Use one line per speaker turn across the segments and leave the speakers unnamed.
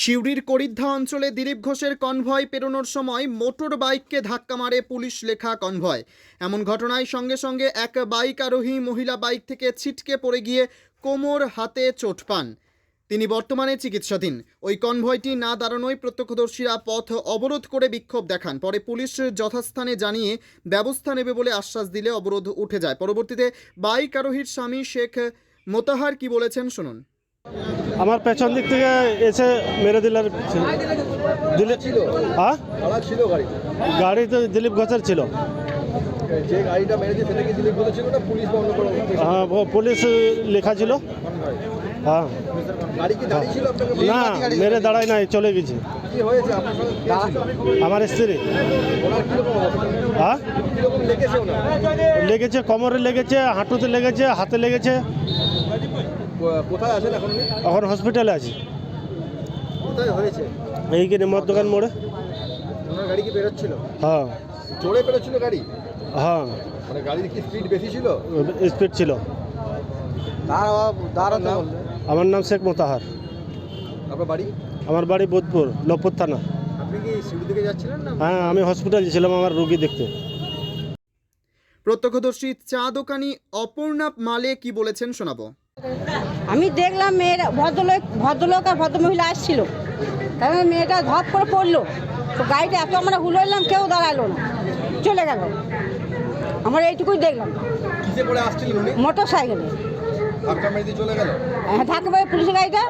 সিউড়ির করিদ্ধা অঞ্চলে দিলীপ ঘোষের কনভয় পেরোনোর সময় মোটর বাইককে ধাক্কা মারে পুলিশ লেখা কনভয়। এমন ঘটনায় সঙ্গে সঙ্গে এক বাইক আরোহী মহিলা বাইক থেকে ছিটকে পড়ে গিয়ে কোমর, হাতে চোট পান। তিনি বর্তমানে চিকিৎসাধীন। ওই কনভয়টি না দাঁড়ানোয় প্রত্যক্ষদর্শীরা পথ অবরোধ করে বিক্ষোভ দেখান। পরে পুলিশ যথাস্থানে জানিয়ে ব্যবস্থা নেবে বলে আশ্বাস দিলে অবরোধ উঠে যায়। পরবর্তীতে বাইক আরোহীর স্বামী শেখ মোতাহার কি বলেছেন, শুনুন।
আমার পেছন দিক থেকে এসে মেরে দিল আর দিলীপ
ছিল
হ্যাঁ?
গাড়ি।
তো দিলীপ ঘোষের ছিল। হ্যাঁ পুলিশ লেখা ছিল। হ্যাঁ। না মেরে দাঁড়ায় নাই চলে গেছে। আমার স্ত্রী। হ্যাঁ?
লেগেছে
কোমরে লেগেছে হাঁটুতে লেগেছে হাতে লেগেছে।
কোথায় আছেন এখন
এখন হসপিটালে আছি।
কোথায় হয়েছে?
এইখানে মদ দোকান মোড়ে।
ওনার গাড়ি কি বেরোচ্ছিল
হ্যাঁ।
জোরে বেরোচ্ছিল গাড়ি?
হ্যাঁ।
মানে গাড়ির কি স্পিড বেশি ছিল?
স্পিড ছিল।
দাঁড়াতে
আমার নাম শেখ মোতাহার।
আপনার বাড়ি?
আমার বাড়ি বোধপুর লবপুর থানা।
আপনি কি সিউড়ি দিকে যাচ্ছিলেন না?
হ্যাঁ আমি হসপিটালে ছিলাম আমার রুগী দেখতে।
প্রত্যক্ষদর্শী চা দোকানি অপর্ণা মালে কি বলেছেন শোনাবো।
আমি দেখলাম মেয়েরা ভদ্রলোক ভদ্রলোক আর ভদ্রমহিলা আসছিল। তারপরে মানে মেয়েটা ধপ করে পড়ল। তো গাড়িটা এত আমরা হুলোইলাম কেউ দাঁড়াল না। চলে গেল। আমরা এইটুকুই দেখলাম। মোটর সাইকেলে।
গেল?
ধাক্কা মেরে পুলিশের গাড়িটা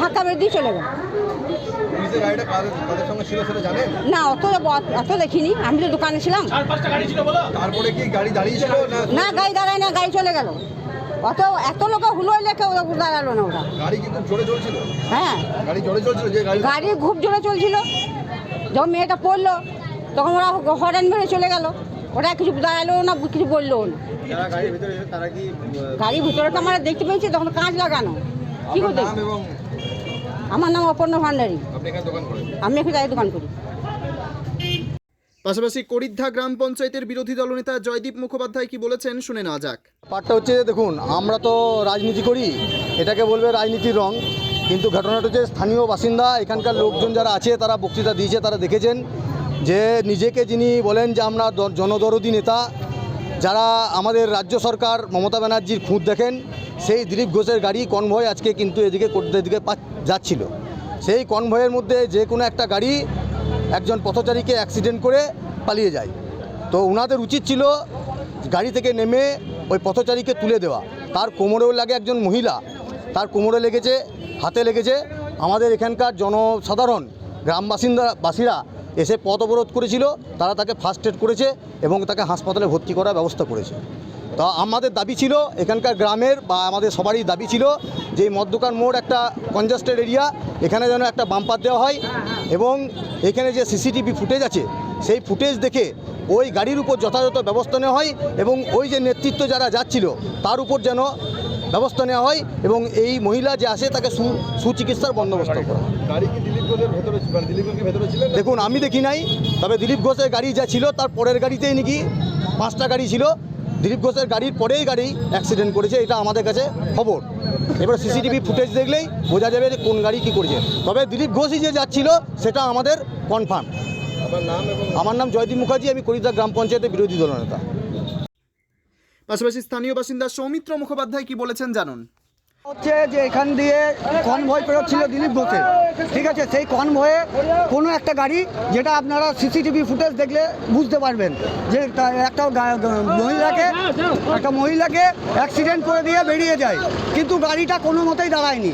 ধাক্কা মেরে দিয়ে চলে গেল। না অত অত দেখিনি। আমি তো দোকানে ছিলাম।
তারপরে কি গাড়ি দাঁড়িয়েছিল না?
না গাড়ি দাঁড়ায় না গাড়ি চলে গেল। অত এত লোক হুলোইলে কেউ দাঁড়াল না ওরা।
গাড়ি কি খুব জোরে চলছিল?
হ্যাঁ।
গাড়ি জোরে চলছিল? যে গাড়ি
গাড়ি খুব জোরে চলছিল। যখন মেয়েটা পড়ল তখন ওরা হরেন মেরে চলে গেল। ওরা কিছু দাঁড়াল না কিছু বলল না।
গাড়ির ভিতরে
তো আমরা দেখতে পেয়েছি তখন কাঁচ লাগানো। কি করে
আপনার নাম
দেখব?
এবং
আমার নাম অপর্ণ ভান্ডারী। আমি এখানে দোকান করি।
পাশাপাশি করিদ্ধা গ্রাম পঞ্চায়েতের বিরোধী দলনেতা জয়দীপ মুখোপাধ্যায় কি বলেছেন শুনে না যাক।
ব্যাপারটা হচ্ছে যে দেখুন, আমরা তো রাজনীতি করি, এটাকে বলবে রাজনীতির রং। কিন্তু ঘটনাটা হচ্ছে স্থানীয় বাসিন্দা, এখানকার লোকজন যারা আছে, তারা বক্তৃতা দিয়েছে, তারা দেখেছেন যে নিজেকে যিনি বলেন যে আমরা জনদরদি নেতা, যারা আমাদের রাজ্য সরকার মমতা ব্যানার্জির খুঁত দেখেন, সেই দিলীপ ঘোষের গাড়ি কনভয় আজকে কিন্তু এদিকে কোর্টের দিকে পা- যাচ্ছিল। সেই কনভয়ের মধ্যে যে কোনো একটা গাড়ি একজন পথচারীকে অ্যাক্সিডেন্ট করে পালিয়ে যায়। তো ওনাদের উচিত ছিল গাড়ি থেকে নেমে ওই পথচারীকে তুলে দেওয়া। তার কোমরেও লাগে একজন মহিলা। তার কোমরে লেগেছে, হাতে লেগেছে। আমাদের এখানকার জনসাধারণ, গ্রাম বাসিন্দা, বাসীরা এসে পথ অবরোধ করেছিল। তারা তাকে ফার্স্ট এড করেছে এবং তাকে হাসপাতালে ভর্তি করার ব্যবস্থা করেছে। তো আমাদের দাবি ছিল এখানকার গ্রামের বা আমাদের সবারই দাবি ছিল যে মদ দোকান মোড় একটা কনজাস্টেড এরিয়া এখানে যেন একটা বাম্পার দেওয়া হয় এবং এখানে যে সিসিটিভি ফুটেজ আছে সেই ফুটেজ দেখে ওই গাড়ির উপর যথাযথ ব্যবস্থা নেওয়া হয় এবং ওই যে নেতৃত্ব যারা যাচ্ছিল তার উপর যেন ব্যবস্থা নেওয়া হয় এবং এই মহিলা যে আসে তাকে সু সুচিকিৎসার বন্দোবস্ত করা হয়।
মানে?
দেখুন আমি দেখি নাই তবে দিলীপ ঘোষের গাড়ি যা ছিল তার পরের গাড়িতেই নাকি পাঁচটা গাড়ি ছিল দিলীপ ঘোষের গাড়ির পরেই গাড়ি অ্যাক্সিডেন্ট করেছে, এটা আমাদের কাছে খবর। এবার সিসিটিভি ফুটেজ দেখলেই বোঝা যাবে যে কোন গাড়ি কি করছে। তবে দিলীপ ঘোষই যে যাচ্ছিল, সেটা আমাদের কনফার্ম আমার নাম জয়দীপ মুখার্জি, আমি করিদার গ্রাম পঞ্চায়েতের বিরোধী দলনেতা।
পাশাপাশি স্থানীয় বাসিন্দা সৌমিত্র মুখোপাধ্যায় কি বলেছেন জানুন।
হচ্ছে যে এখান দিয়ে কনভয় পেরোচ্ছিল দিলীপ ঘোষের। ঠিক আছে? সেই কনভয়ে কোনো একটা গাড়ি যেটা আপনারা সিসিটিভি ফুটেজ দেখলে বুঝতে পারবেন যে একটা মহিলাকে একটা মহিলাকে অ্যাক্সিডেন্ট করে দিয়ে বেরিয়ে যায়। কিন্তু গাড়িটা কোনো মতেই দাঁড়ায়নি।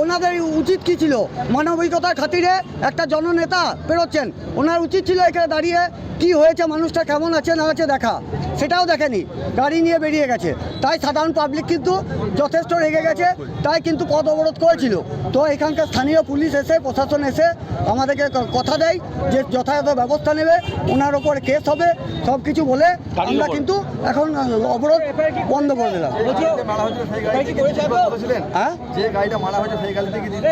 ওনাদের উচিত কি ছিল? মানবিকতার খাতিরে একটা জননেতা পেরোচ্ছেন। ওনার উচিত ছিল এখানে দাঁড়িয়ে কি হয়েছে মানুষটা কেমন আছে না আছে দেখা। সেটাও দেখেনি। গাড়ি নিয়ে বেরিয়ে গেছে। তাই সাধারণ পাবলিক কিন্তু যথেষ্ট রেগে গেছে তাই কিন্তু পথ অবরোধ করেছিল। তো এখানকার স্থানীয় পুলিশ এসে প্রশাসন এসে আমাদেরকে কথা দেয় যে যথাযথ ব্যবস্থা নেবে ওনার ওপর কেস হবে সব কিছু বলে আমরা কিন্তু এখন অবরোধ বন্ধ করে দিলাম। হ্যাঁ
যে গাড়িটা মারা হয়েছে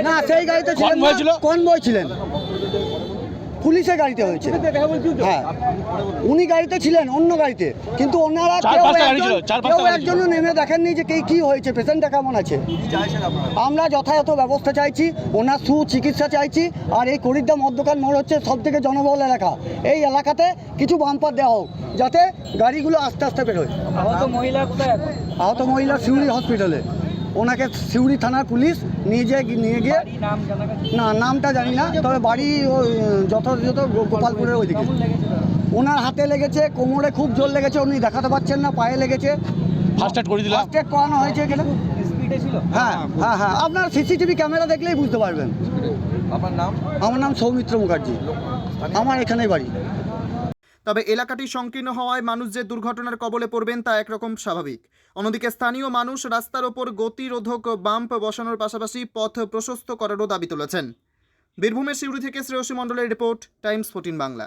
না সেই গাড়িতে ছিলেন কনভয় ছিলেন। পুলিশের গাড়িতে হয়েছে। হ্যাঁ। উনি গাড়িতে ছিলেন অন্য গাড়িতে। কিন্তু ওনারা
চার
কেউ। একজনও নেমে দেখেননি যে কে কি হয়েছে। পেশেন্টটা কেমন আছে? আমরা যথাযথ ব্যবস্থা চাইছি ওনার সুচিকিৎসা চাইছি আর এই করিদ্দা মদ্যকান মোড় হচ্ছে সব থেকে জনবহুল এলাকা। এই এলাকাতে কিছু বাম্পার দেওয়া হোক যাতে গাড়িগুলো আস্তে আস্তে বেরোয় আহত মহিলা কোথায় আহত মহিলা সিউড়ি হসপিটালে। ওনাকে সিউড়ি থানার পুলিশ নিয়ে যেয়ে নিয়ে গিয়ে না নামটা জানি না তবে বাড়ি ওই যথাযথ গো- গোপালপুরের ওইদিকে। ওনার হাতে লেগেছে কোমরে খুব জোর লেগেছে উনি দেখাতে পাচ্ছেন না পায়ে লেগেছে।
ফার্স্ট এড করে দিলাম।
ফার্স্ট এড করানো হয়েছে এখানে। হ্যাঁ হ্যাঁ হ্যাঁ। আপনার সিসিটিভি ক্যামেরা দেখলেই বুঝতে পারবেন।
আপনার নাম?
আমার নাম সৌমিত্র মুখার্জি। আমার এখানেই বাড়ি।
তবে এলাকাটি সংকীর্ণ হওয়ায় মানুষ যে দুর্ঘটনার কবলে পড়বেন তা একরকম স্বাভাবিক। অন্যদিকে স্থানীয় মানুষ রাস্তার ওপর গতিরোধক বাম্প বসানোর পাশাপাশি পথ প্রশস্ত করারও দাবি তুলেছেন। বীরভূমের সিউড়ি থেকে শ্রেয়সী মণ্ডলের রিপোর্ট, টাইমস, ফোর্টিন বাংলা।